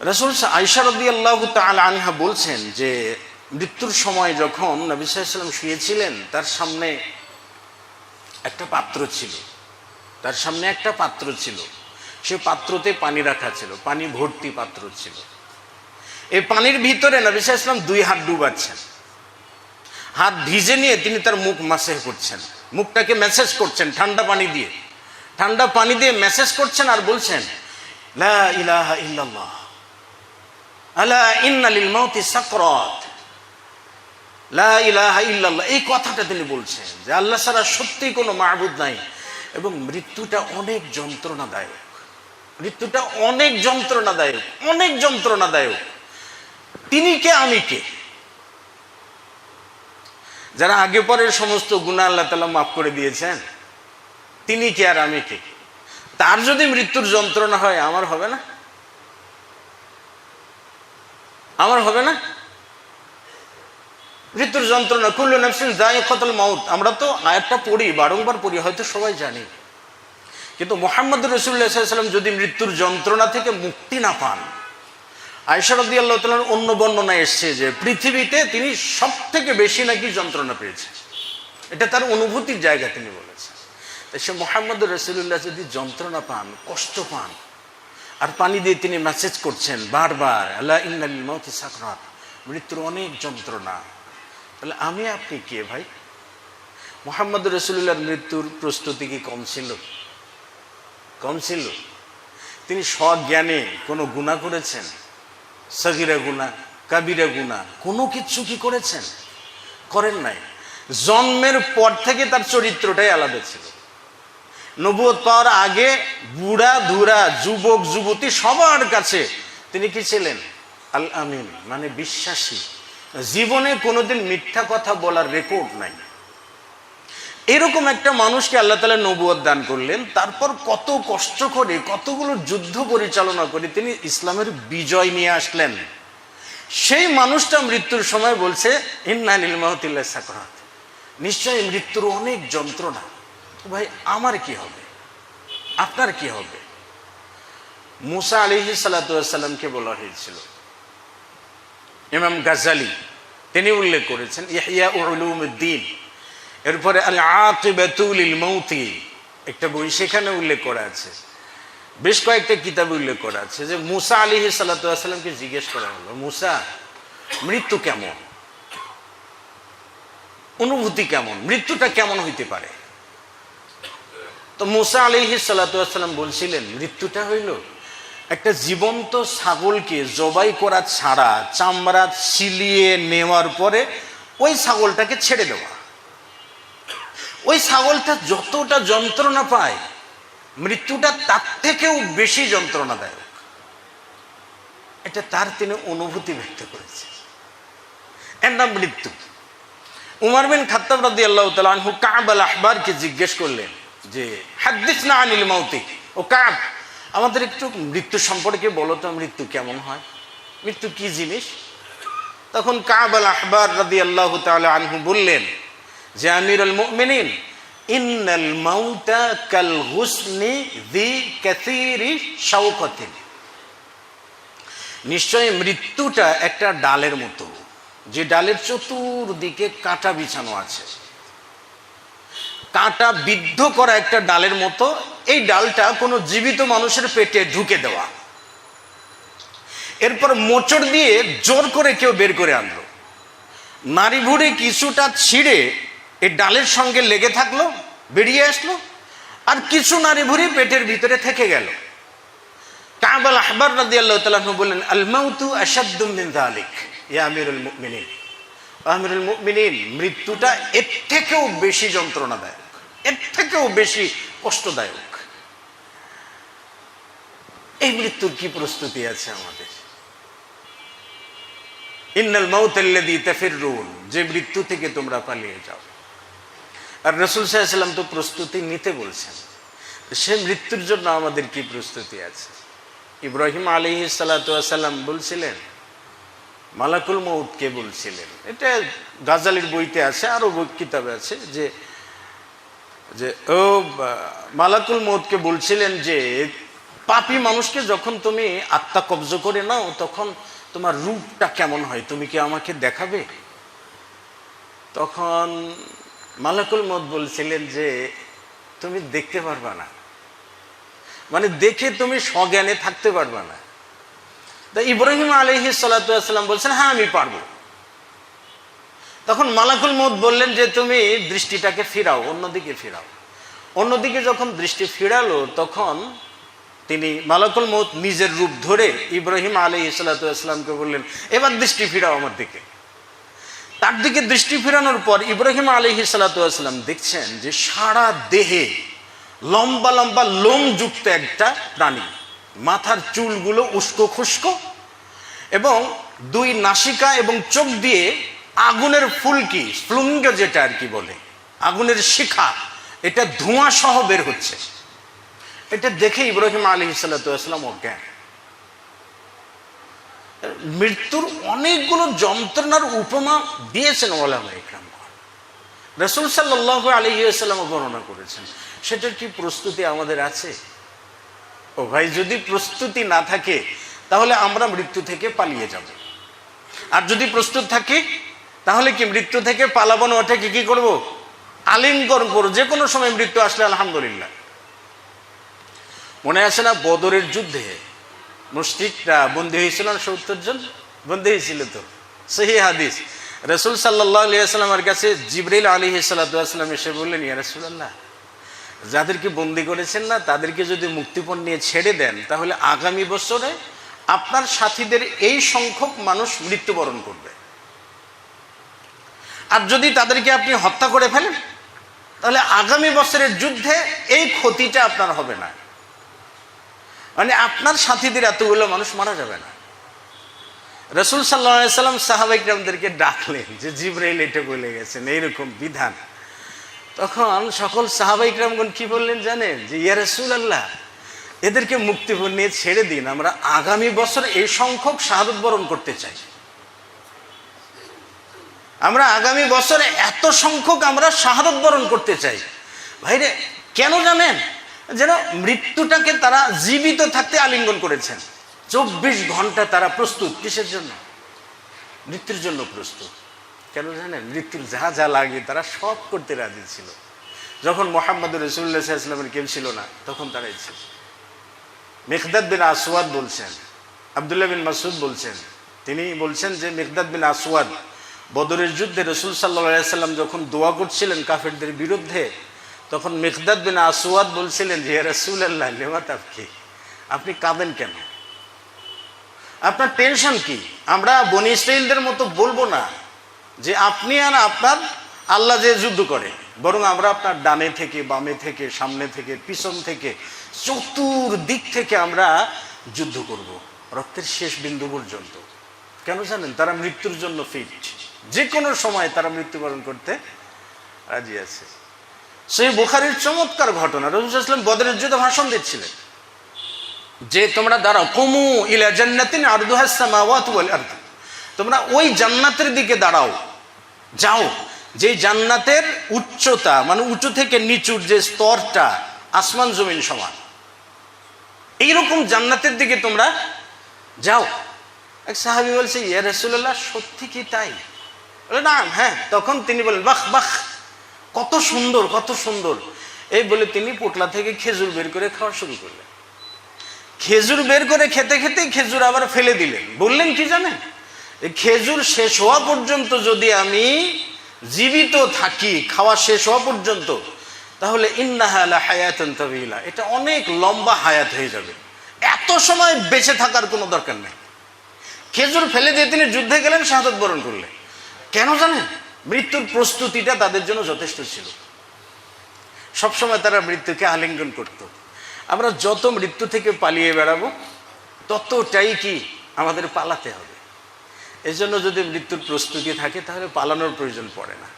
রসুল আইসারদি আল্লাহ আনহা বলছেন যে, মৃত্যুর সময় যখন নবী সাল্লাম শুয়েছিলেন, তার সামনে একটা পাত্র ছিল। তার সামনে একটা পাত্র ছিল। সে পাত্রতে পানি রাখা ছিল, পানি ভর্তি পাত্র ছিল। এই পানির ভিতরে নবী ইসলাম দুই হাত ডুবাচ্ছেন। হাত ভিজে নিয়ে তিনি তার মুখ মাসে করছেন। মুখটাকে মেসেজ করছেন, ঠান্ডা পানি দিয়ে। ঠান্ডা পানি দিয়ে মেসেজ করছেন আর বলছেন, লা ইলাহা ইল্লাল্লাহ। আলা ইন্না লিল মাউতি সাকরাত। এই কথাটা তিনি বলছেন যে আল্লাহ ছাড়া সত্যি কোনো নাই এবং মৃত্যুটা অনেক যন্ত্রণাদায়ক। মৃত্যুটা অনেক যন্ত্রণাদায়ক অনেক যন্ত্রণাদায়ক। তিনি কে, আমি কে? যারা আগে পরের সমস্ত গুণা আল্লাহ তালা মাফ করে দিয়েছেন, তিনি কে আর আমি কে? তার যদি মৃত্যুর যন্ত্রণা হয়, আমার হবে না? আমার হবে না? মৃত্যুর যন্ত্রণা, কুল্লু নাফসিন দায় কতল মাউত। আমরা তো আয়াতটা পড়ি, বারংবার পড়ি, হয়তো সবাই জানি। কিন্তু মোহাম্মদ রসুল্লাহাম যদি মৃত্যুর যন্ত্রণা থেকে মুক্তি না পান আয়সারদি আল্লাহ অন্য বর্ণনা এসছে যে, পৃথিবীতে তিনি সব থেকে বেশি নাকি যন্ত্রণা পেয়েছে এটা তার অনুভূতির জায়গা তিনি বলেছেন। তাই সে মোহাম্মদ রসুল্লাহ যদি যন্ত্রণা পান, কষ্ট পান আর পানি দিয়ে তিনি মেসেজ করছেন বারবার, আল্লাহ ইন্নাল মৌতি সাকরাত। মৃত্যুর অনেক যন্ত্রণা। তাহলে আমি আপনি কে ভাই? মোহাম্মদ রসুল্লাহর মৃত্যুর প্রস্তুতি কি কম ছিল? কম ছিল। তিনি স্বজ্ঞানে কোনো গুণা করেছেন? সগিরা গুণা কাবিরা গুণা কোনো কিছু কি করেছেন? করেন নাই। জন্মের পর থেকে তার চরিত্রটাই আলাদা ছিল। নবুয়ত পাওয়ার আগে বুড়া, ধুরা, যুবক, যুবতী সবার কাছে তিনি কি ছিলেন? আল আমিন মানে বিশ্বাসী। জীবনে কোনোদিন মিথ্যা কথা বলার রেকর্ড নাই। এরকম একটা মানুষকে আল্লাহ তালা নবুয়ত দান করলেন, তারপর কত কষ্ট করে, কতগুলো যুদ্ধ পরিচালনা করে তিনি ইসলামের বিজয় নিয়ে আসলেন। সেই মানুষটা মৃত্যুর সময় বলছে ইন্নানিল মাহতিল্লা সাকরাত নিশ্চয়ই মৃত্যুর অনেক যন্ত্রণা। ভাই, আমার কি হবে? আপনার কি হবে? মুসা আলিহি সাল্লাতামকে বলা হয়েছিল। ইমাম গাজালি, তিনি উল্লেখ করেছেন ইহিয়া উলুমুদ্দিন। এরপরে আল আকিবাতুল মৌতি একটা বই সেখানে উল্লেখ করা আছে। বেশ কয়েকটা কিতাবে উল্লেখ করা আছে যে, মুসা আলিহি সাল্লাতামকে জিজ্ঞেস করা হলো, মুসা, মৃত্যু কেমন? অনুভূতি কেমন? মৃত্যুটা কেমন হইতে পারে? তো মুসা আলিহি সাল্লাতাম বলছিলেন, মৃত্যুটা হইল। একটা জীবন্ত ছাগলকে জবাই করা ছাড়া, চামড়া ছিলিয়ে নেওয়ার পরে ওই ছাগলটাকে ছেড়ে দেওয়া। ওই ছাগলটা যতটা যন্ত্রণা পায়, মৃত্যুটা তার থেকেও বেশি যন্ত্রণাদায়ক। এটা তার তিনি অনুভূতি ব্যক্ত করেছে। এর নাম মৃত্যু। উমার বিন খাত্তাব রাদি আল্লাহ তালু কাব আল আহবারকে জিজ্ঞেস করলেন যে হাদ্দিস না আনিল মাউতি। ও কাব আমাদের একটু মৃত্যু সম্পর্কে বলো তো, মৃত্যু কেমন হয়? মৃত্যু কি জিনিস? তখন কাব আল আহবার রাদি আল্লাহ তাল আনহু বললেন, যে আমির আল মুমিনিন, ইন্নাল মাউতা কাল হুসনি দি কাসিরি শাওকাতিন। নিশ্চয় মৃত্যুটা একটা ডালের মতো, যে ডালের চতুর্দিকে কাঁটা বিছানো আছে। কাঁটা বিদ্ধ করা একটা ডালের মতো, এই ডালটা কোনো জীবিত মানুষের পেটে ঢুকে দেওয়া। এরপর মোচড় দিয়ে জোর করে কেউ বের করে আনলো। নারী ভুড়ি কিছুটা ছিঁড়ে এই ডালের সঙ্গে লেগে থাকল, বেরিয়ে আসলো, আর কিছু নারী ভুড়ি পেটের ভিতরে থেকে গেল। কাবাল আহবার রাদি আল্লাহ তালু বললেন আলমাউতু আসাদ্দুমিন আলিক ইয়া আমিরুল মুমিনিন। আমিরুল মৃত্যুটা এর থেকেও বেশি যন্ত্রণাদায়ক। এর থেকেও বেশি কষ্টদায়ক। এই মৃত্যুর কি প্রস্তুতি আছে আমাদের? ইন্নাল মাউতাল্লাদি তাফিরুন যে মৃত্যু থেকে তোমরা পালিয়ে যাও। আর রসুল সাহেব তো প্রস্তুতি নিতে বলছেন। সে মৃত্যুর জন্য আমাদের কি প্রস্তুতি আছে? ইব্রাহিম আলী সাল্লাম বলছিলেন, মালাকুল মৌতকে বলছিলেন? এটা গাজালির বইতে আছে, আরও কিতাবে আছে যে যে, ও মালাকুল মৌতকে বলছিলেন যে, পাপি মানুষকে যখন তুমি আত্মা কবজ করে নাও, তখন তোমার রূপটা কেমন হয়? তুমি কি আমাকে দেখাবে? তখন মালাকুল মত বলছিলেন যে, তুমি দেখতে পারবা না। মানে দেখে তুমি সজ্ঞানে থাকতে পারবা না। তা ইব্রাহিম আলহি সাল্লাম বলছেন হ্যাঁ আমি পারব। তখন মালাকুল মত বললেন যে, তুমি দৃষ্টিটাকে ফিরাও, অন্যদিকে ফিরাও। অন্যদিকে যখন দৃষ্টি ফিরালো, তখন তিনি মালাকুল মত নিজের রূপ ধরে ইব্রাহিম আলী ইসলাতামকে বললেন, এবার দৃষ্টি ফিরাও আমার দিকে। তার দিকে দৃষ্টি ফিরানোর পর ইব্রাহিম আলী সালাতাম দেখছেন যে, সারা দেহে লম্বা লম্বা লোমযুক্ত একটা প্রাণী। মাথার চুলগুলো উস্কো খুস্কো এবং দুই নাসিকা এবং চোখ দিয়ে আগুনের ফুলকি ফ্লুঙ্গ যেটা আর কি বলে। আগুনের শিখা। এটা ধোঁয়া সহ বের হচ্ছে। এটা দেখে ইব্রাহিম আলী সাল্লাম অজ্ঞান। মৃত্যুর অনেকগুলো যন্ত্রণার উপমা দিয়েছেন ওলামা ইকরাম। রসুল সাল্লাহ আলী সাল্লাম বর্ণনা করেছেন। সেটার কি প্রস্তুতি আমাদের আছে? ও ভাই, যদি প্রস্তুতি না থাকে, তাহলে আমরা মৃত্যু থেকে পালিয়ে যাব। আর যদি প্রস্তুত থাকি তাহলে কি মৃত্যু থেকে পালাবো না ওটাকে কি করব? আলিঙ্গন করব, যে কোনো সময় মৃত্যু আসলে আলহামদুলিল্লাহ। মনে আছে না বদরের যুদ্ধে মুশরিকরা বন্দী হয়েছিল সত্তর জন? বন্দী হয়েছিল তো। সেই হাদিস। রসুল সাল্লাহ আলিয়াস্লামের কাছে জিবরিল আলী সাল্লাম এসে বললেন, ইয়া রসুল্লাহ যাদেরকে বন্দি করেছেন না, তাদেরকে যদি মুক্তিপণ নিয়ে ছেড়ে দেন, তাহলে আগামী বছরে আপনার সাথীদের এই সংখ্যক মানুষ মৃত্যুবরণ করবে। আর যদি তাদেরকে আপনি হত্যা করে ফেলেন, তাহলে আগামী বছরের যুদ্ধে এই ক্ষতিটা আপনার হবে না। মানে আপনার সাথীদের এতগুলো মানুষ মারা যাবে না। রসুল সাল্লা সাল্লাম সাহাবাইকরামদেরকে ডাকলেন যে, জিব্রাইল এটা বলে গেছেন, এইরকম বিধান। তখন সকল সাহাবাইকরামগণ কি বললেন জানেন? যে, ইয়া রসুল আল্লাহ এদেরকে মুক্তিপণ নিয়ে ছেড়ে দিন, আমরা আগামী বছর এই সংখ্যক শাহাদত বরণ করতে চাই। আমরা আগামী বছরে এত সংখ্যক আমরা শাহাদত বরণ করতে চাই। ভাইরে, কেন জানেন? যেন মৃত্যুটাকে তারা জীবিত থাকতে আলিঙ্গন করেছেন। চব্বিশ ঘণ্টা তারা প্রস্তুত। কিসের জন্য? মৃত্যুর জন্য প্রস্তুত। কেন জানেন? মৃত্যুর যা যা লাগে তারা সব করতে রাজি ছিল। যখন মোহাম্মদ রসুল্লাহ ইসলামের কেউ ছিল না, তখন তারাই ছিল মেঘদাদ বিন আসওয়াদ বলছেন, আবদুল্লাহ বিন মাসুদ বলছেন। তিনি বলছেন যে মেঘদাদ বিন আসওয়াদ বদরের যুদ্ধে রসুল সাল্লা সাল্লাম যখন দোয়া করছিলেন কাফেরদের বিরুদ্ধে, তখন মেঘদাদ বিন আসওয়াদ বলছিলেন যে রসুল আল্লাহ লেমাত আপনি আপনি কাঁদেন কেন? আপনার টেনশন কি? আমরা বনি ইসরাইলদের মতো বলব না যে আপনি আর আপনার আল্লাহ যে যুদ্ধ করে, বরং আমরা আপনার ডানে থেকে, বামে থেকে, সামনে থেকে, পিছন থেকে চতুর দিক থেকে আমরা যুদ্ধ করব। রক্তের শেষ বিন্দু পর্যন্ত। কেন জানেন? তারা মৃত্যুর জন্য ফিট যে কোনো সময় তারা মৃত্যুবরণ করতে রাজি আছে। সেই বুখারির চমৎকার ঘটনা রসুলাম বদরের যুদ্ধে ভাষণ দিচ্ছিলেন। যে তোমরা দাঁড়াও, কমু ইলা জান্নাতিন তোমরা ওই জান্নাতের দিকে দাঁড়াও, যাও। যে জান্নাতের উচ্চতা মানে উঁচু থেকে নিচুর যে স্তরটা, আসমান জমিন সমান। এইরকম জান্নাতের দিকে তোমরা যাও। এক সাহাবি বলছে, ইয়া রসুল্লাহ সত্যি কি তাই? বলে, না হ্যাঁ। তখন তিনি বলেন, বাহ বাহ, কত সুন্দর কত সুন্দর। এই বলে তিনি পোটলা থেকে খেজুর বের করে খাওয়া শুরু করলেন। খেজুর বের করে খেতে খেতে খেজুর আবার ফেলে দিলেন। বললেন, কি জানেন? খেজুর শেষ হওয়া পর্যন্ত যদি আমি জীবিত থাকি, খাওয়া শেষ হওয়া পর্যন্ত, তাহলে ইন্নাহালা তবিলা। এটা অনেক লম্বা হায়াত হয়ে যাবে। এত সময় বেঁচে থাকার কোনো দরকার নেই। খেজুর ফেলে দিয়ে তিনি যুদ্ধে গেলেন, শাহাদত বরণ করলেন। কেন জানেন? মৃত্যুর প্রস্তুতিটা তাদের জন্য যথেষ্ট ছিল। সবসময় তারা মৃত্যুকে আলিঙ্গন করত। আমরা যত মৃত্যু থেকে পালিয়ে বেড়াবো, ততটাই কি আমাদের পালাতে হবে। এজন্য জন্য যদি মৃত্যুর প্রস্তুতি থাকে, তাহলে পালানোর প্রয়োজন পড়ে না।